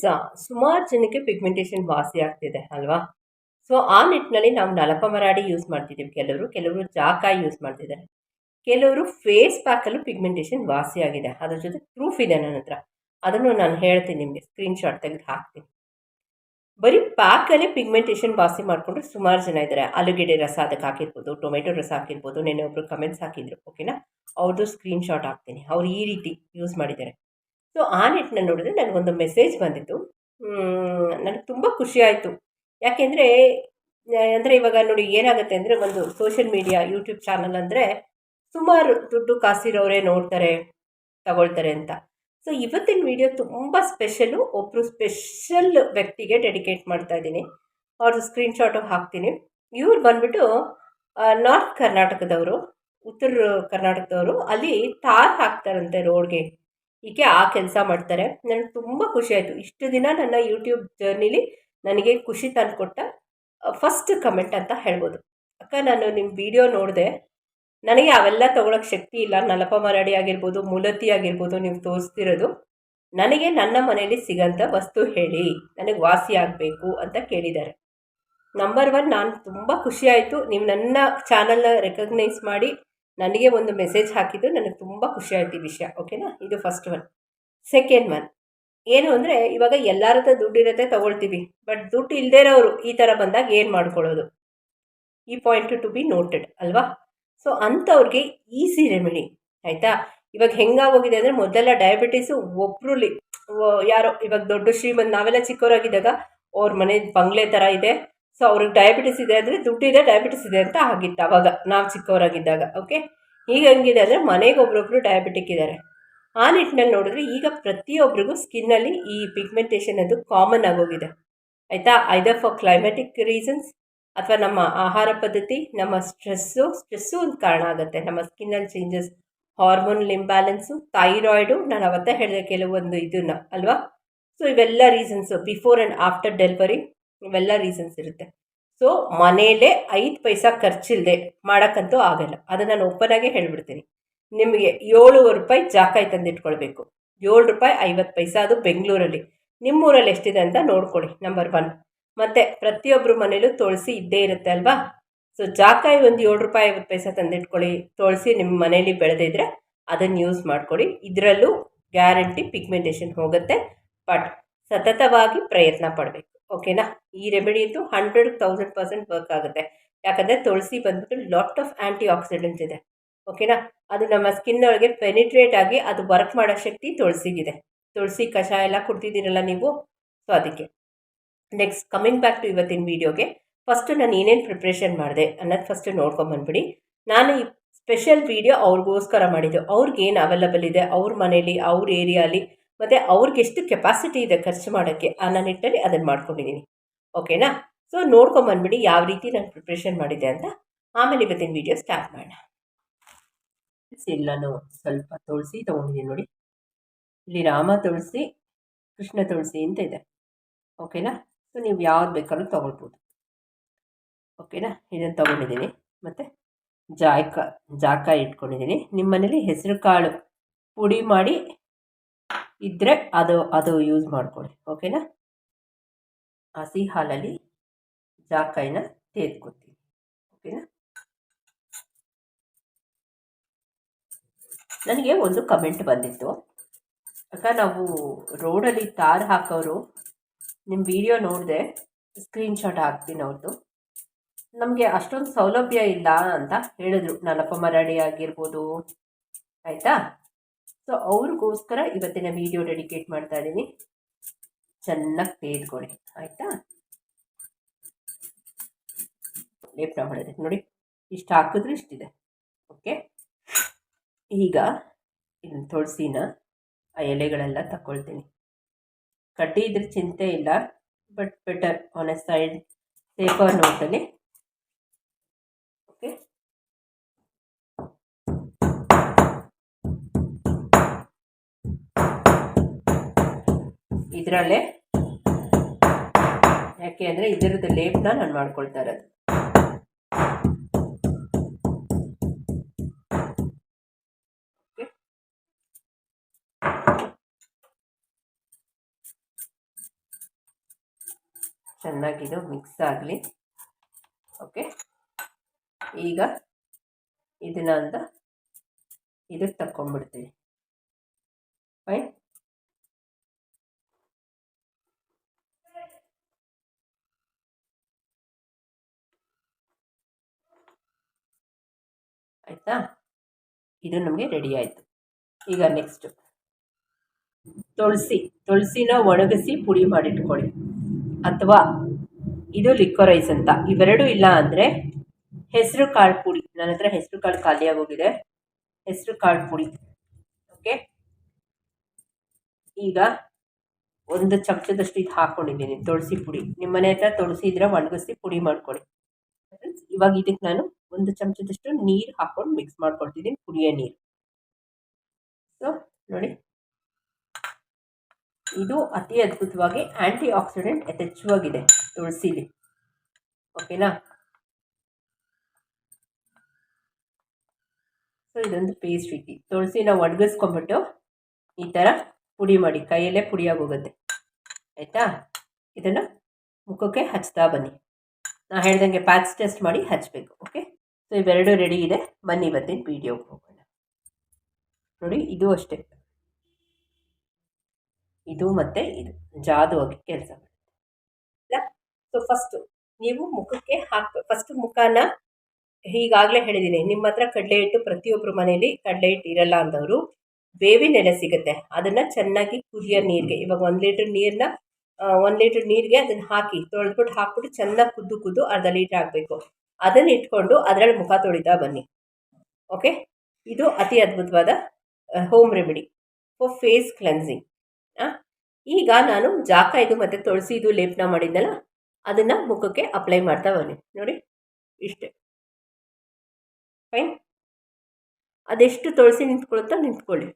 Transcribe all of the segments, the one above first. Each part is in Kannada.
ಸ, ಸುಮಾರು ಜನಕ್ಕೆ ಪಿಗ್ಮೆಂಟೇಷನ್ ವಾಸಿ ಆಗ್ತಿದೆ ಅಲ್ವಾ? ಸೊ ಆ ನಿಟ್ಟಿನಲ್ಲಿ ನಾವು ನಲಪ ಮರಾಡಿ ಯೂಸ್ ಮಾಡ್ತಿದ್ದೀವಿ. ಕೆಲವರು ಕೆಲವರು ಜಾಕಾಯಿ ಯೂಸ್ ಮಾಡ್ತಿದ್ದಾರೆ. ಕೆಲವರು ಫೇಸ್ ಪ್ಯಾಕಲ್ಲೂ ಪಿಗ್ಮೆಂಟೇಷನ್ ವಾಸಿ ಆಗಿದೆ. ಅದ್ರ ಜೊತೆ ಪ್ರೂಫ್ ಇದೆ ನನ್ನ ಹತ್ರ. ಅದನ್ನು ನಾನು ಹೇಳ್ತೀನಿ ನಿಮಗೆ ಸ್ಕ್ರೀನ್ಶಾಟ್ ತೆಗೆದು ಹಾಕ್ತೀನಿ. ಬರೀ ಪ್ಯಾಕಲ್ಲಿ ಪಿಗ್ಮೆಂಟೇಷನ್ ವಾಸಿ ಮಾಡಿಕೊಂಡು ಸುಮಾರು ಜನ ಇದ್ದಾರೆ. ಆಲೂಗೆಡ್ಡೆ ರಸ ಅದಕ್ಕೆ ಹಾಕಿರ್ಬೋದು ಟೊಮೆಟೊ ರಸ ಹಾಕಿರ್ಬೋದು, ನೆನೆ ಒಬ್ಬರು ಕಮೆಂಟ್ಸ್ ಹಾಕಿದ್ರು ಓಕೆನಾ ಅವ್ರದ್ದು ಸ್ಕ್ರೀನ್ಶಾಟ್ ಹಾಕ್ತೀನಿ. ಅವ್ರು ಈ ರೀತಿ ಯೂಸ್ ಮಾಡಿದ್ದಾರೆ. ಸೊ ಆ ನಿಟ್ಟಿನ ನೋಡಿದ್ರೆ ನನಗೊಂದು ಮೆಸೇಜ್ ಬಂದಿತ್ತು. ನನಗೆ ತುಂಬ ಖುಷಿ ಆಯಿತು. ಯಾಕೆಂದರೆ ಅಂದರೆ ಇವಾಗ ನೋಡಿ ಏನಾಗುತ್ತೆ ಅಂದರೆ ಒಂದು ಸೋಷಿಯಲ್ ಮೀಡಿಯಾ ಯೂಟ್ಯೂಬ್ ಚಾನಲ್ ಅಂದರೆ ಸುಮಾರು ದುಡ್ಡು ಕಾಸಿರೋರೇ ನೋಡ್ತಾರೆ, ತಗೊಳ್ತಾರೆ ಅಂತ. ಸೊ ಇವತ್ತಿನ ವಿಡಿಯೋ ತುಂಬ ಸ್ಪೆಷಲು ಒಬ್ಬರು ಸ್ಪೆಷಲ್ ವ್ಯಕ್ತಿಗೆ ಡೆಡಿಕೇಟ್ ಮಾಡ್ತಾ ಇದ್ದೀನಿ. ಅವ್ರದ್ದು ಸ್ಕ್ರೀನ್ಶಾಟು ಹಾಕ್ತೀನಿ. ಇವ್ರು ಬಂದ್ಬಿಟ್ಟು ನಾರ್ತ್ ಕರ್ನಾಟಕದವರು ಉತ್ತರ ಕರ್ನಾಟಕದವರು ಅಲ್ಲಿ ತಾರ್ ಹಾಕ್ತಾರಂತೆ ರೋಡ್ಗೆ ಹೀಗೆ ಆ ಕೆಲಸ ಮಾಡ್ತಾರೆ. ನನಗೆ ತುಂಬ ಖುಷಿ ಆಯಿತು. ಇಷ್ಟು ದಿನ ನನ್ನ ಯೂಟ್ಯೂಬ್ ಜರ್ನಿಲಿ ನನಗೆ ಖುಷಿ ತಂದುಕೊಟ್ಟ ಫಸ್ಟ್ ಕಮೆಂಟ್ ಅಂತ ಹೇಳ್ಬೋದು. ಅಕ್ಕ, ನಾನು ನಿಮ್ಮ ವಿಡಿಯೋ ನೋಡಿದೆ. ನನಗೆ ಅವೆಲ್ಲ ತೊಗೊಳಕ್ಕೆ ಶಕ್ತಿ ಇಲ್ಲ. ನಲಪ ಮರಾಡಿ ಆಗಿರ್ಬೋದು, ಮುಲತಿ ಆಗಿರ್ಬೋದು, ನೀವು ತೋರಿಸ್ತಿರೋದು. ನನಗೆ ನನ್ನ ಮನೆಯಲ್ಲಿ ಸಿಗೋಂಥ ವಸ್ತು ಹೇಳಿ. ನನಗೆ ವಾಸಿ ಆಗಬೇಕು ಅಂತ ಕೇಳಿದ್ದಾರೆ. ನಂಬರ್ ಒನ್ ನಾನು ತುಂಬ ಖುಷಿಯಾಯಿತು ನೀವು ನನ್ನ ಚಾನಲ್ನ ರೆಕಗ್ನೈಸ್ ಮಾಡಿ ನನಗೆ ಒಂದು ಮೆಸೇಜ್ ಹಾಕಿದ್ದು. ನನಗೆ ತುಂಬ ಖುಷಿ ಆಯ್ತು ಈ ವಿಷಯ ಓಕೆನಾ ಇದು ಫಸ್ಟ್ ಒನ್ ಸೆಕೆಂಡ್ ಒನ್ ಏನು ಅಂದರೆ, ಇವಾಗ ಎಲ್ಲರ ಹತ್ರ ದುಡ್ಡು ಇರುತ್ತೆ, ತೊಗೊಳ್ತೀವಿ. ಬಟ್ ದುಡ್ಡು ಇಲ್ಲದೇ ಇರೋರು ಈ ಥರ ಬಂದಾಗ ಏನು ಮಾಡ್ಕೊಳ್ಳೋದು? ಈ ಪಾಯಿಂಟ್ ಟು ಬಿ ನೋಟೆಡ್ ಅಲ್ವಾ? ಸೊ ಅಂಥವ್ರಿಗೆ ಈಸಿ ರೆಮಿಡಿ ಆಯಿತಾ? ಇವಾಗ ಹೆಂಗಾಗೋಗಿದೆ ಅಂದರೆ ಮೊದಲೆಲ್ಲ ಡಯಾಬಿಟೀಸು ಒಬ್ರಲ್ಲಿ ಯಾರೋ, ಇವಾಗ ದೊಡ್ಡ ಶ್ರೀಮಂತ, ನಾವೆಲ್ಲ ಚಿಕ್ಕವರಾಗಿದ್ದಾಗ ಅವ್ರ ಮನೆ ಬಂಗ್ಲೆ ಥರ ಇದೆ. ಸೊ ಅವ್ರಿಗೆ ಡಯಾಬಿಟಿಸ್ ಇದೆ ಅಂದರೆ, ದುಡ್ಡಿದೆ ಡಯಾಬಿಟಿಸ್ ಇದೆ ಅಂತ ಆಗಿತ್ತು ಅವಾಗ, ನಾವು ಚಿಕ್ಕವರಾಗಿದ್ದಾಗ ಓಕೆ ಈಗ ಹೆಂಗಿದೆ ಅಂದರೆ ಮನೆಗೆ ಒಬ್ರೊಬ್ರು ಡಯಾಬಿಟಿಕ್ ಇದ್ದಾರೆ ಆ ನಿಟ್ಟಿನಲ್ಲಿ ನೋಡಿದ್ರೆ ಈಗ ಪ್ರತಿಯೊಬ್ಬರಿಗೂ ಸ್ಕಿನ್ನಲ್ಲಿ ಈ ಪಿಗ್ಮೆಂಟೇಷನ್ ಅದು ಕಾಮನ್ ಆಗೋಗಿದೆ ಆಯಿತಾ? ಐದರ್ ಫಾರ್ ಕ್ಲೈಮ್ಯಾಟಿಕ್ ರೀಸನ್ಸ್ ಅಥವಾ ನಮ್ಮ ಆಹಾರ ಪದ್ಧತಿ, ನಮ್ಮ ಸ್ಟ್ರೆಸ್ಸು ಸ್ಟ್ರೆಸ್ಸು ಒಂದು ಕಾರಣ ಆಗುತ್ತೆ. ನಮ್ಮ ಸ್ಕಿನ್ನಲ್ಲಿ ಚೇಂಜಸ್ ಹಾರ್ಮೋನ್ ಇಂಬ್ಯಾಲೆನ್ಸು ಥೈರಾಯ್ಡು ನಾನು ಅವತ್ತೇ ಹೇಳಿದೆ ಕೆಲವೊಂದು ಇದನ್ನ, ಅಲ್ವಾ? ಸೊ ಇವೆಲ್ಲ reasons before and after delivery ಇವೆಲ್ಲ ರೀಸನ್ಸ್ ಇರುತ್ತೆ. ಸೊ ಮನೆಯಲ್ಲೇ ಐದು ಪೈಸಾ ಖರ್ಚಿಲ್ಲದೆ ಮಾಡೋಕ್ಕಂತೂ ಆಗಲ್ಲ. ಅದನ್ನು ನಾನು ಓಪನಾಗೆ ಹೇಳ್ಬಿಡ್ತೀನಿ. ನಿಮಗೆ ಏಳುವರೆ ರೂಪಾಯಿ ಜಾಕಾಯಿ ತಂದಿಟ್ಕೊಳ್ಬೇಕು. ಏಳು ರೂಪಾಯಿ ಐವತ್ತು ಪೈಸಾ ಅದು ಬೆಂಗಳೂರಲ್ಲಿ. ನಿಮ್ಮೂರಲ್ಲಿ ಎಷ್ಟಿದೆ ಅಂತ ನೋಡ್ಕೊಳ್ಳಿ ನಂಬರ್ ಒನ್ ಮತ್ತು ಪ್ರತಿಯೊಬ್ಬರು ಮನೇಲೂ ತುಳಸಿ ಇದ್ದೇ ಇರುತ್ತೆ ಅಲ್ವಾ? ಸೊ ಜಾಕಾಯಿ ಒಂದು ಏಳು ರೂಪಾಯಿ ಐವತ್ತು ಪೈಸಾ ತಂದಿಟ್ಕೊಳ್ಳಿ, ತುಳಸಿ ನಿಮ್ಮ ಮನೇಲಿ ಬೆಳೆದಿದ್ರೆ ಅದನ್ನು ಯೂಸ್ ಮಾಡ್ಕೊಳ್ಳಿ ಇದರಲ್ಲೂ ಗ್ಯಾರಂಟಿ ಪಿಗ್ಮೆಂಟೇಷನ್ ಹೋಗುತ್ತೆ. ಬಟ್ ಸತತವಾಗಿ ಪ್ರಯತ್ನ ಪಡಬೇಕು. ಓಕೆನಾ? ಈ ರೆಮಿಡಿ ಅಂತೂ ಹಂಡ್ರೆಡ್ ತೌಸಂಡ್ ಪರ್ಸೆಂಟ್ ವರ್ಕ್ ಆಗುತ್ತೆ. ಯಾಕಂದರೆ ತುಳಸಿ ಬಂದ್ಬಿಟ್ಟು ಲಾಟ್ ಆಫ್ ಆ್ಯಂಟಿ ಆಕ್ಸಿಡೆಂಟ್ಸ್ ಇದೆ. ಓಕೆನಾ? ಅದು ನಮ್ಮ ಸ್ಕಿನ್ ಒಳಗೆ ಪೆನಿಟ್ರೇಟ್ ಆಗಿ ಅದು ವರ್ಕ್ ಮಾಡೋ ಶಕ್ತಿ ತುಳಸಿಗಿದೆ. ತುಳಸಿ ಕಷಾಯ ಎಲ್ಲ ಕುಡ್ತಿದ್ದೀರಲ್ಲ ನೀವು? ಸೊ ಅದಕ್ಕೆ. ನೆಕ್ಸ್ಟ್ ಕಮಿಂಗ್ ಬ್ಯಾಕ್ ಟು ಇವತ್ತಿನ ವೀಡಿಯೋಗೆ ಫಸ್ಟು ನಾನು ಏನೇನು ಪ್ರಿಪ್ರೇಷನ್ ಮಾಡಿದೆ ಅನ್ನೋದು ಫಸ್ಟ್ ನೋಡ್ಕೊಂಬಂದ್ಬಿಡಿ ನಾನು ಈ ಸ್ಪೆಷಲ್ ವೀಡಿಯೋ ಅವ್ರಿಗೋಸ್ಕರ ಮಾಡಿದ್ದು. ಅವ್ರಿಗೇನು ಅವೈಲಬಲ್ ಇದೆ? ಅವ್ರ ಮನೇಲಿ, ಅವ್ರ ಏರಿಯಾಲಿ ಮತ್ತು ಅವ್ರಿಗೆ ಎಷ್ಟು ಕೆಪಾಸಿಟಿ ಇದೆ ಖರ್ಚು ಮಾಡೋಕ್ಕೆ ಅನ್ನೋ ನಿಟ್ಟಲ್ಲಿ ಅದನ್ನು ಮಾಡ್ಕೊಂಡಿದ್ದೀನಿ ಓಕೆನಾ ಸೊ ನೋಡ್ಕೊಂಬಂದ್ಬಿಡಿ ಯಾವ ರೀತಿ ನಾನು ಪ್ರಿಪ್ರೇಷನ್ ಮಾಡಿದ್ದೆ ಅಂತ. ಆಮೇಲೆ ಇವತ್ತಿನ ವೀಡಿಯೋ ಸ್ಟಾರ್ಟ್ ಮಾಡೋಣ. ಇಲ್ಲಿ ಸ್ವಲ್ಪ ತುಳಸಿ ತೊಗೊಂಡಿದ್ದೀನಿ ನೋಡಿ. ಇಲ್ಲಿ ರಾಮ ತುಳಸಿ, ಕೃಷ್ಣ ತುಳಸಿ ಅಂತ ಇದೆ. ಓಕೆನಾ ಸೊ ನೀವು ಯಾವ್ದು ಬೇಕಾದ್ರೂ ತೊಗೊಳ್ಬೋದು. ಓಕೆನಾ ಇದನ್ನು ತೊಗೊಂಡಿದ್ದೀನಿ ಮತ್ತು ಜಾಯ್ಕ ಜಾಕಾಯಿ ಇಟ್ಕೊಂಡಿದ್ದೀನಿ ನಿಮ್ಮ ಮನೇಲಿ ಹೆಸರು ಕಾಳು ಪುಡಿ ಮಾಡಿ ಇದ್ದರೆ ಅದು ಅದು ಯೂಸ್ ಮಾಡ್ಕೊಳ್ಳಿ ಓಕೆನಾ ಹಸಿ ಹಾಲಲ್ಲಿ ಜಾಕಾಯಿನ ತೆಗೆದ್ಕೊತೀನಿ ಓಕೆನಾ ನನಗೆ ಒಂದು ಕಮೆಂಟ್ ಬಂದಿತ್ತು. ಅಕ್ಕ, ನಾವು ರೋಡಲ್ಲಿ ತಾರ್ ಹಾಕೋರು ನಿಮ್ಮ ವಿಡಿಯೋ ನೋಡಿದೆ ಸ್ಕ್ರೀನ್ಶಾಟ್ ಹಾಕ್ತೀನಿ ಅವ್ರದ್ದು ನಮಗೆ ಅಷ್ಟೊಂದು ಸೌಲಭ್ಯ ಇಲ್ಲ ಅಂತ ಹೇಳಿದ್ರು. ಮರಾಡಿ ಆಗಿರ್ಬೋದು, ಆಯಿತಾ? ಸೊ ಅವ್ರಿಗೋಸ್ಕರ ಇವತ್ತಿನ ವಿಡಿಯೋ ಡೆಡಿಕೇಟ್ ಮಾಡ್ತಾ ಇದ್ದೀನಿ. ಚೆನ್ನಾಗಿ ತೆಗೆದುಕೊಳ್ಳಿ ಆಯಿತಾ? ಲೇಪನ ಮಾಡಿದೆ ನೋಡಿ. ಇಷ್ಟು ಹಾಕಿದ್ರೆ ಇಷ್ಟಿದೆ. ಓಕೆ ಈಗ ಇದನ್ನು ತುಳಸಿನ ಆ ಎಲೆಗಳೆಲ್ಲ ತಗೊಳ್ತೀನಿ ಕಡ್ಡಿ ಇದ್ರೆ ಚಿಂತೆ ಇಲ್ಲ. But better on a side safer ನೋಟಲ್ಲಿ ಇದರಲ್ಲೇ. ಯಾಕೆ ಅಂದರೆ ಇದರದ್ದು ಲೇಪನ ನಾನು ಮಾಡ್ಕೊಳ್ತಾ ಇರೋದು. ಚೆನ್ನಾಗಿದು, ಮಿಕ್ಸ್ ಆಗಲಿ. ಓಕೆ. ಈಗ ಇದನ್ನ ಅಂತ ಇದಕ್ಕೆ ತಕ್ಕೊಂಡ್ಬಿಡ್ತೀವಿ ಫೈನ್. ಆಯಿತಾ? ಇದು ನಮಗೆ ರೆಡಿ ಆಯಿತು. ಈಗ ನೆಕ್ಸ್ಟು ತುಳಸಿ, ತುಳಸಿನ ಒಣಗಿಸಿ ಪುಡಿ ಮಾಡಿಟ್ಕೊಳ್ಳಿ. ಅಥವಾ ಇದು ಲಿಕ್ವರೈಸ್ ಅಂತ. ಇವೆರಡೂ ಇಲ್ಲ ಅಂದರೆ ಹೆಸರು ಕಾಳು ಪುಡಿ. ನನ್ನ ಹತ್ರ ಹೆಸರು ಕಾಳು ಖಾಲಿಯಾಗೋಗಿದೆ ಹೆಸರು ಕಾಳು ಪುಡಿ. ಓಕೆ ಈಗ ಒಂದು ಚಮಚದಷ್ಟು ಇದು ಹಾಕ್ಕೊಂಡಿದ್ದೀನಿ ತುಳಸಿ ಪುಡಿ. ನಿಮ್ಮ ಮನೆ ಹತ್ರ ತುಳಸಿ ಇದ್ರೆ ಒಣಗಿಸಿ ಪುಡಿ ಮಾಡ್ಕೊಳ್ಳಿ. ಇವಾಗ ಇದಕ್ಕೆ ನಾನು ಒಂದು ಚಮಚದಷ್ಟು ನೀರು ಹಾಕ್ಕೊಂಡು ಮಿಕ್ಸ್ ಮಾಡ್ಕೊಳ್ತಿದ್ದೀನಿ ಪುಡಿಯ ನೀರು. ಸೊ ನೋಡಿ. ಇದು ಅತಿ ಅದ್ಭುತವಾಗಿ ಆ್ಯಂಟಿ ಆಕ್ಸಿಡೆಂಟ್ ಯಥೇಚ್ಛವಾಗಿದೆ, ತುಳಸಿಲಿ. ಓಕೆನಾ ಸೊ ಇದೊಂದು ಪೇಸ್ಟ್ ರೀತಿ ತುಳಸಿನ ಒಣಗಿಸ್ಕೊಂಬಿಟ್ಟು ಈ ಥರ ಪುಡಿ ಮಾಡಿ, ಕೈಯಲ್ಲೇ ಪುಡಿಯಾಗೋಗುತ್ತೆ ಆಯಿತಾ? ಇದನ್ನು ಮುಖಕ್ಕೆ ಹಚ್ತಾ ಬನ್ನಿ. ನಾ ಹೇಳ್ದಂಗೆ ಪ್ಯಾಚ್ ಟೆಸ್ಟ್ ಮಾಡಿ ಹಚ್ಚಬೇಕು ಓಕೆ ಸೊ, ಇವೆರಡು ರೆಡಿ ಇದೆ. ಬನ್ನಿ ಇವತ್ತಿನ ವೀಡಿಯೋಗೆ ಹೋಗೋಣ. ನೋಡಿ, ಇದು ಅಷ್ಟೇ. ಇದು ಮತ್ತು ಇದು. ಜಾದುವಾಗಿ ಕೆಲಸ ಮಾಡುತ್ತೆ. ಸೊ ಫಸ್ಟು ನೀವು ಮುಖಕ್ಕೆ ಹಾಕ ಫಸ್ಟ್ ಮುಖನ ಈಗಾಗಲೇ ಹೇಳಿದ್ದೀನಿ. ನಿಮ್ಮ ಹತ್ರ ಕಡಲೆ ಹಿಟ್ಟು ಪ್ರತಿಯೊಬ್ಬರ ಮನೆಯಲ್ಲಿ ಕಡಲೆ ಹಿಟ್ಟು ಇರಲ್ಲ ಅಂದವರು, ಬೇವಿನ ಎಲೆ ಸಿಗುತ್ತೆ. ಅದನ್ನು ಚೆನ್ನಾಗಿ ಕುದಿಯೋ ನೀರಿಗೆ, ಇವಾಗ ಒಂದು ಲೀಟ್ರ್ ನೀರನ್ನ ಒಂದು ಲೀಟ್ರ್ ನೀರಿಗೆ ಅದನ್ನು ಹಾಕಿ, ತೊಳೆದ್ಬಿಟ್ಟು ಹಾಕ್ಬಿಟ್ಟು ಚೆನ್ನಾಗಿ ಕುದ್ದು ಕುದ್ದು ಅರ್ಧ ಲೀಟ್ರ್ ಹಾಕಬೇಕು. ಅದನ್ನು ಇಟ್ಕೊಂಡು ಅದರಲ್ಲಿ ಮುಖ ತೊಳಿತಾ ಬನ್ನಿ. ಓಕೆ? ಇದು ಅತಿ ಅದ್ಭುತವಾದ home remedy for face cleansing ಈಗ ನಾನು ಜಾಕ ಇದು ಮತ್ತು ತುಳಸಿ ಇದು ಲೇಪನ ಮಾಡಿದ್ನಲ್ಲ, ಅದನ್ನು ಮುಖಕ್ಕೆ ಅಪ್ಲೈ ಮಾಡ್ತಾ ಬನ್ನಿ. ನೋಡಿ, ಇಷ್ಟೇ. ಫೈನ್ ಅದೆಷ್ಟು ತುಳಸಿ ನಿಂತ್ಕೊಳುತ್ತೋ ನಿಂತ್ಕೊಳ್ಳಿ.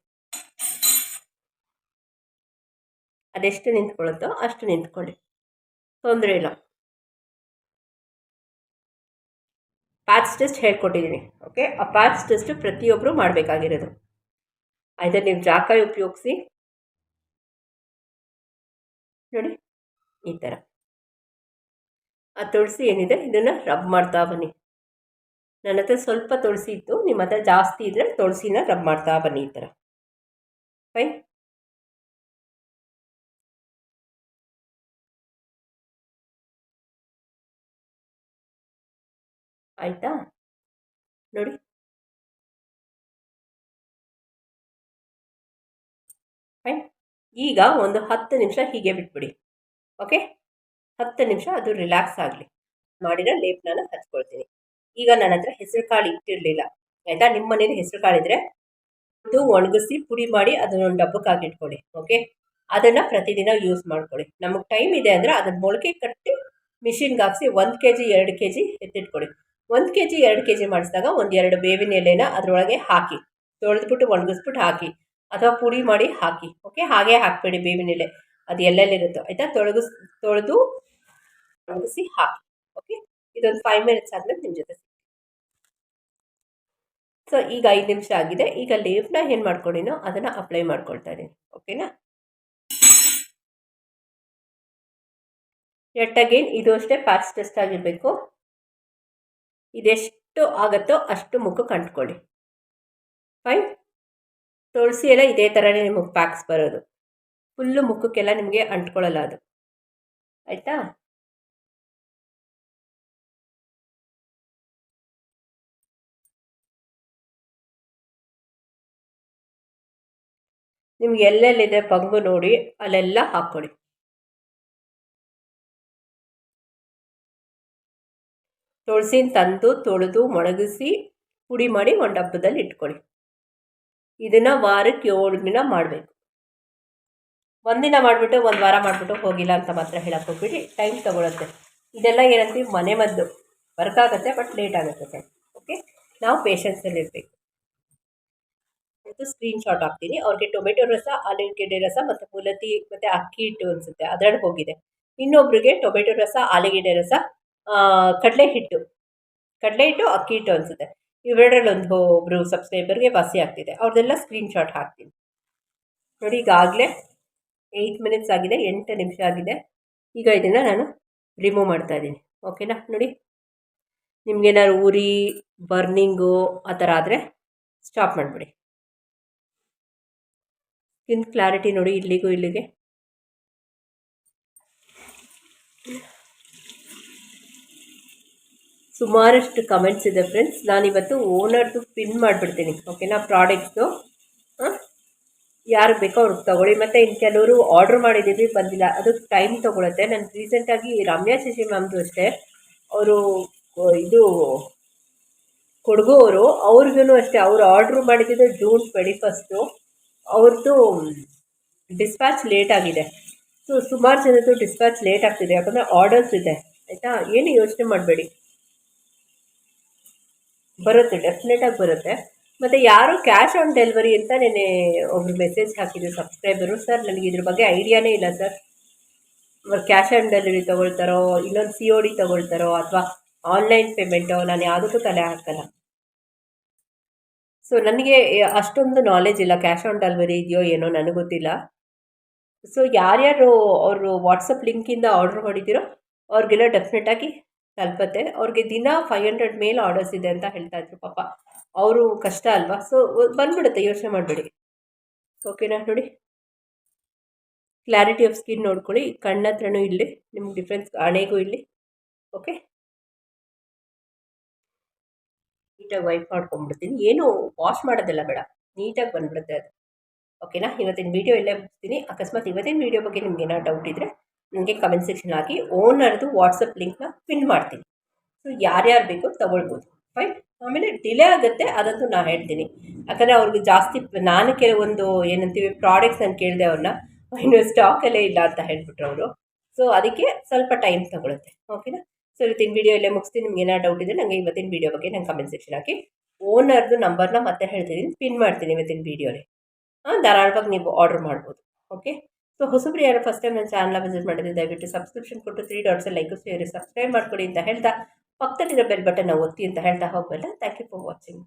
ಅದೆಷ್ಟು ನಿಂತ್ಕೊಳ್ಳುತ್ತೋ ಅಷ್ಟು ನಿಂತ್ಕೊಳ್ಳಿ. ತೊಂದರೆ ಇಲ್ಲ. ಪ್ಯಾಚ್ ಟೆಸ್ಟ್ ಹೇಳ್ಕೊಟ್ಟಿದ್ದೀನಿ ಓಕೆ ಆ ಪ್ಯಾಚ್ ಟೆಸ್ಟ್ ಪ್ರತಿಯೊಬ್ಬರು ಮಾಡಬೇಕಾಗಿರೋದು. ಆಯ್ತಾ, ನೀವು ಜಾಕಾಯಿ ಉಪಯೋಗಿಸಿ. ನೋಡಿ, ಈ ಥರ ಆ ತುಳಸಿ ಏನಿದೆ, ಇದನ್ನು ರಬ್ ಮಾಡ್ತಾ ಬನ್ನಿ. ನನ್ನ ಹತ್ರ ಸ್ವಲ್ಪ ತುಳಸಿ ಇತ್ತು ನಿಮ್ಮ ಹತ್ರ ಜಾಸ್ತಿ ಇದ್ದರೆ ತುಳಸಿನ ರಬ್ ಮಾಡ್ತಾ ಬನ್ನಿ ಈ ಥರ ಫೈನ್ ಆಯಿತಾ? ನೋಡಿ. ಆಯ್ತು ಈಗ ಒಂದು ಹತ್ತು ನಿಮಿಷ ಹೀಗೆ ಬಿಟ್ಬಿಡಿ. ಓಕೆ ಹತ್ತು ನಿಮಿಷ ಅದು ರಿಲ್ಯಾಕ್ಸ್ ಆಗಲಿ. ಮಾಡಿರೋ ಲೇಪನ ಹಚ್ಕೊಳ್ತೀನಿ. ಈಗ ನನ್ನ ಹತ್ರ ಹೆಸರು ಇಟ್ಟಿರಲಿಲ್ಲ. ಆಯಿತಾ? ನಿಮ್ಮ ಮನೇಲಿ ಹೆಸರು ಅದು ಒಣಗಿಸಿ ಪುಡಿ ಮಾಡಿ ಅದನ್ನೊಂದು ಡಬ್ಬಕ್ಕೆ ಹಾಕಿಟ್ಕೊಳ್ಳಿ ಓಕೆ ಅದನ್ನು ಪ್ರತಿದಿನ ಯೂಸ್ ಮಾಡ್ಕೊಳ್ಳಿ. ನಮಗೆ ಟೈಮ್ ಇದೆ ಅಂದರೆ ಅದನ್ನು ಮೊಳಕೆ ಕಟ್ಟಿ ಮಿಷಿನ್ಗೆ ಹಾಕ್ಸಿ ಒಂದು ಕೆ ಜಿ ಎರಡು ಕೆ ಜಿ ಎತ್ತಿಟ್ಕೊಳ್ಳಿ. ಒಂದು ಕೆ ಜಿ ಎರಡು ಕೆ ಜಿ ಮಾಡಿಸಿದಾಗ ಒಂದು ಎರಡು ಬೇವಿನ ಎಲೆನ ಅದರೊಳಗೆ ಹಾಕಿ, ತೊಳೆದ್ಬಿಟ್ಟು ಒಣಗಿಸ್ಬಿಟ್ಟು ಹಾಕಿ ಅಥವಾ ಪುಡಿ ಮಾಡಿ ಹಾಕಿ ಓಕೆ ಹಾಗೆ ಹಾಕಬೇಡಿ ಬೇವಿನ ಎಲೆ, ಅದು ಎಲ್ಲೆಲ್ಲಿರುತ್ತೋ, ಆಯಿತಾ? ತೊಳಗಿಸ್, ತೊಳೆದು ಒಣಗಿಸಿ ಹಾಕಿ ಓಕೆ ಇದೊಂದು ಫೈವ್ ಮಿನಿಟ್ಸ್ ಆದಮೇಲೆ ನಿಮ್ಮ ಜೊತೆ ಸೊ ಈಗ ಐದು ನಿಮಿಷ ಆಗಿದೆ. ಈಗ ಲೇಪ್ನ ಏನು ಮಾಡ್ಕೊಂಡಿನೋ ಅದನ್ನು ಅಪ್ಲೈ ಮಾಡ್ಕೊಳ್ತಾ ಇದ್ದೀನಿ ಓಕೆನಾ ಎಟ್ ಅಗೇನ್ ಇದು ಅಷ್ಟೇ ಪ್ಯಾಚ್ ಟೆಸ್ಟ್ ಆಗಿರಬೇಕು. ಇದೆಷ್ಟು ಆಗುತ್ತೋ ಅಷ್ಟು ಮುಖಕ್ಕೆ ಅಂಟ್ಕೊಳ್ಳಿ ಫೈನ್. ತುಳಸಿ ಎಲ್ಲ ಇದೇ ಥರನೇ ನಿಮಗೆ ಪ್ಯಾಕ್ಸ್ ಬರೋದು. ಫುಲ್ಲು ಮುಖಕ್ಕೆಲ್ಲ ನಿಮಗೆ ಅಂಟ್ಕೊಳ್ಳಲ್ಲ ಅದು. ಆಯಿತಾ? ನಿಮ್ಗೆ ಎಲ್ಲೆಲ್ಲಿದೆ ಪಂಗು ನೋಡಿ ಅಲ್ಲೆಲ್ಲ ಹಾಕ್ಕೊಳ್ಳಿ. ತುಳಸಿನ ತಂದು ತೊಳೆದು ಒಣಗಿಸಿ ಪುಡಿ ಮಾಡಿ ಒಂದು ಡಬ್ಬದಲ್ಲಿ ಇಟ್ಕೊಳ್ಳಿ. ಇದನ್ನು ವಾರಕ್ಕೆ ಏಳು ದಿನ ಮಾಡಬೇಕು. ಒಂದಿನ ಮಾಡಿಬಿಟ್ಟು ಒಂದು ವಾರ ಮಾಡಿಬಿಟ್ಟು ಹೋಗಿಲ್ಲ ಅಂತ ಮಾತ್ರ ಹೇಳಕ್ಕೆ ಹೋಗ್ಬಿಡಿ. ಟೈಮ್ ತೊಗೊಳುತ್ತೆ. ಇದೆಲ್ಲ ಏನಂತೀವಿ ಮನೆ ಮದ್ದು. ವರ್ಕ್ ಆಗುತ್ತೆ ಬಟ್ ಲೇಟ್ ಆಗುತ್ತೆ. ಓಕೆ? ನಾವು ಪೇಷನ್ಸಲ್ಲಿ ಇರಬೇಕು. ಸ್ಕ್ರೀನ್ ಶಾಟ್ ಹಾಕ್ತೀನಿ. ಅವ್ರಿಗೆ ಟೊಮೆಟೊ ರಸ ಆಲೂಗೆಡ್ಡೆ ರಸ ಮತ್ತು ಮುಲತಿ ಮತ್ತು ಅಕ್ಕಿ ಹಿಟ್ಟು ಅನಿಸುತ್ತೆ. ಅದರಲ್ಲಿ ಹೋಗಿದೆ. ಇನ್ನೊಬ್ರಿಗೆ ಟೊಮೆಟೊ ರಸ, ಆಲೂಗೆಡ್ಡೆ ರಸ ಕಡಲೆ ಹಿಟ್ಟು ಕಡಲೆ ಹಿಟ್ಟು ಅಕ್ಕಿ ಹಿಟ್ಟು ಅನಿಸುತ್ತೆ. ಇವೆರಡರಲ್ಲಿ ಒಂದು ಒಬ್ಬರು ಸಬ್ಸ್ಕ್ರೈಬರ್ಗೆ ವಾಸಿ ಆಗ್ತಿದೆ. ಅವ್ರದ್ದೆಲ್ಲ ಸ್ಕ್ರೀನ್ ಶಾಟ್ ಹಾಕ್ತೀನಿ. ನೋಡಿ, ಈಗಾಗಲೇ ಏಯ್ಟ್ ಮಿನಿಟ್ಸ್ ಆಗಿದೆ, ಎಂಟು ನಿಮಿಷ ಆಗಿದೆ. ಈಗ ಇದನ್ನು ನಾನು ರಿಮೂವ್ ಮಾಡ್ತಾ ಇದ್ದೀನಿ. ಓಕೆನಾ ನೋಡಿ. ನಿಮಗೇನಾದ್ರು ಉರಿ ಬರ್ನಿಂಗು ಆ ಥರ ಆದರೆ ಸ್ಟಾಪ್ ಮಾಡಿಬಿಡಿ. ಸ್ಕಿನ್ ಕ್ಲಾರಿಟಿ ನೋಡಿ ಇಲ್ಲಿಗೂ ಇಲ್ಲಿಗೆ. ಸುಮಾರಷ್ಟು ಕಮೆಂಟ್ಸ್ ಇದೆ ಫ್ರೆಂಡ್ಸ್ ನಾನಿವತ್ತು ಓನರ್ದು ಪಿನ್ ಮಾಡಿಬಿಡ್ತೀನಿ. ಓಕೆನಾ ಪ್ರಾಡಕ್ಟ್ಸು ಯಾರು ಬೇಕೋ ಅವ್ರಿಗೆ ತೊಗೊಳ್ಳಿ. ಮತ್ತು ಇನ್ನು ಕೆಲವರು ಆರ್ಡ್ರ್ ಮಾಡಿದ್ದೀವಿ, ಬಂದಿಲ್ಲ. ಅದು ಟೈಮ್ ತೊಗೊಳುತ್ತೆ. ನಾನು ರೀಸೆಂಟಾಗಿ ರಮ್ಯಾ ಶಶಿ ಮ್ಯಾಮ್ದು ಅಷ್ಟೇ. ಅವರು, ಇದು ಕೊಡಗು ಅವರು ಅವ್ರಿಗೂ ಅಷ್ಟೇ. ಅವರು ಆರ್ಡ್ರ್ ಮಾಡಿದ್ದು ಜೂನ್ ಟ್ವೆಂಟಿ ಫಸ್ಟು ಅವ್ರದ್ದು ಡಿಸ್ಪ್ಯಾಚ್ ಲೇಟ್ ಆಗಿದೆ. ಸೊ ಸುಮಾರು ಜನದ್ದು ಡಿಸ್ಪ್ಯಾಚ್ ಲೇಟ್ ಆಗ್ತಿದೆ. ಯಾಕಂದರೆ ಆರ್ಡರ್ಸ್ ಇದೆ. ಆಯಿತಾ? ಏನು ಯೋಚನೆ ಮಾಡಬೇಡಿ. ಬರುತ್ತೆ ಡೆಫಿನೆಟಾಗಿ ಬರುತ್ತೆ. ಮತ್ತು ಯಾರು ಕ್ಯಾಶ್ ಆನ್ ಡೆಲಿವರಿ ಅಂತ ನೆನೆ ಒಬ್ರು ಮೆಸೇಜ್ ಹಾಕಿದ್ರು ಸಬ್ಸ್ಕ್ರೈಬರು ಸರ್ ನನಗೆ ಇದ್ರ ಬಗ್ಗೆ ಐಡಿಯಾನೇ ಇಲ್ಲ ಸರ್ ಕ್ಯಾಶ್ ಆನ್ ಡೆಲಿವರಿ ತೊಗೊಳ್ತಾರೋ, ಇನ್ನೊಂದು ಸಿ ಒ ಡಿ ತೊಗೊಳ್ತಾರೋ, ಅಥವಾ ಆನ್ಲೈನ್ ಪೇಮೆಂಟೋ ನಾನು ಯಾವುದಕ್ಕೂ ತಲೆ ಹಾಕಲ್ಲ. ಸೊ ನನಗೆ ಅಷ್ಟೊಂದು ನಾಲೆಜ್ ಇಲ್ಲ ಕ್ಯಾಶ್ ಆನ್ ಡೆಲಿವರಿ ಇದೆಯೋ, ಏನೋ, ನನಗೆ ಗೊತ್ತಿಲ್ಲ. ಸೊ ಯಾರ್ಯಾರು ಅವರು ವಾಟ್ಸಪ್ ಲಿಂಕಿಂದ ಆರ್ಡ್ರ್ ಮಾಡಿದ್ದೀರೋ, ಅವ್ರಿಗೆಲ್ಲ ಡೆಫಿನೆಟಾಗಿ ತಲುಪತ್ತೆ ಅವ್ರಿಗೆ ದಿನ ಫೈವ್ ಹಂಡ್ರೆಡ್ ಮೇಲೆ ಆರ್ಡರ್ಸ್ ಇದೆ ಅಂತ ಹೇಳ್ತಾ ಇದ್ರು ಪಾಪ. ಅವರು ಕಷ್ಟ ಅಲ್ವಾ? ಸೊ ಬಂದ್ಬಿಡುತ್ತೆ, ಯೋಚನೆ ಮಾಡಬೇಡಿ. ಓಕೆನಾ ನೋಡಿ. ಕ್ಲಾರಿಟಿ ಆಫ್ ಸ್ಕಿನ್ ನೋಡ್ಕೊಳ್ಳಿ. ಕಣ್ಣ ಹತ್ರನೂ ಇಲ್ಲಿ ನಿಮ್ಗೆ ಡಿಫ್ರೆನ್ಸ್ ಹಣೆಗೂ ಇಲ್ಲಿ ಓಕೆ ನೀಟಾಗಿ ವೈಪ್ ಮಾಡ್ಕೊಂಡ್ಬಿಡ್ತೀನಿ ಏನು ವಾಶ್ ಮಾಡೋದಿಲ್ಲ ಬೇಡ. ನೀಟಾಗಿ ಬಂದ್ಬಿಡುತ್ತೆ ಅದು. ಓಕೆನಾ ಇವತ್ತಿನ ವೀಡಿಯೋ ಇಲ್ಲೇ ಮುಗಿಸ್ತೀನಿ. ಅಕಸ್ಮಾತ್ ಇವತ್ತಿನ ವೀಡಿಯೋ ಬಗ್ಗೆ ನಿಮ್ಗೆ ಏನೋ ಡೌಟ್ ಇದ್ದರೆ ನನಗೆ ಕಮೆಂಟ್ ಸೆಕ್ಷನ್ ಹಾಕಿ. ಓನರ್ದು ವಾಟ್ಸಪ್ ಲಿಂಕ್ನ ಪಿನ್ ಮಾಡ್ತೀನಿ. ಸೊ ಯಾರ್ಯಾರು ಬೇಕೋ ತೊಗೊಳ್ಬೋದು. ಫೈನ್ ಆಮೇಲೆ ಡಿಲೇ ಆಗುತ್ತೆ, ಅದಂತೂ ನಾನು ಹೇಳ್ತೀನಿ. ಯಾಕಂದರೆ ಅವ್ರಿಗೆ ಜಾಸ್ತಿ ನಾನು ಕೆಲವೊಂದು ಏನಂತೀವಿ ಪ್ರಾಡಕ್ಟ್ಸ್ ನಾನು ಕೇಳಿದೆ ಅವ್ರನ್ನ, ಇನ್ನು ಸ್ಟಾಕಲ್ಲೇ ಇಲ್ಲ ಅಂತ ಹೇಳ್ಬಿಟ್ರು ಅವರು. ಸೊ ಅದಕ್ಕೆ ಸ್ವಲ್ಪ ಟೈಮ್ ತೊಗೊಳುತ್ತೆ. ಓಕೆನಾ ಸೊ ಇವತ್ತಿನ ವೀಡಿಯೋ ಇಲ್ಲೇ ಮುಗಿಸ್ತೀನಿ. ನಿಮ್ಗೆ ಏನಾರು ಡೌಟ್ ಇದೆ ನನಗೆ ಇವತ್ತಿನ ವೀಡಿಯೋ ಬಗ್ಗೆ ನಂಗೆ ಕಮೆಂಟ್ ಸೆಕ್ಷನ್ ಹಾಕಿ. ಓನರ್ದು ನಂಬರ್ನ ಮತ್ತೆ ಹೇಳ್ತಿದ್ದೀನಿ ಪಿನ್ ಮಾಡ್ತೀನಿ ಇವತ್ತಿನ ವೀಡಿಯೋಲಿ ಹಾಂ, ಧಾರಾಳವಾಗಿ ನೀವು ಆರ್ಡರ್ ಮಾಡ್ಬೋದು. ಓಕೆ ಸೊ ಹೊಸಬ್ರು ಯಾರು ಫಸ್ಟ್ ಟೈಮ್ ನನ್ನ ಚಾನಲ್ ವಿಸಿಟ್ ಮಾಡಿದ್ರೆ ದಯವಿಟ್ಟು ಸಬ್ಸ್ಕ್ರಿಪ್ಷನ್ ಕೊಟ್ಟು ತ್ರೀ ಡಾಟ್ಸ್ ಲೈಕ್ ಸೇರಿ ಸಬ್ಸ್ಕ್ರೈಬ್ ಮಾಡ್ಕೊಡಿ ಅಂತ ಹೇಳ್ತಾ, ಪಕ್ಕದಲ್ಲಿರೋ ಬೆಲ್ ಬಟನ್ ಒತ್ತಿ ಅಂತ ಹೇಳ್ತಾ ಹೋಗಬಲ್ಲ. Thank you for watching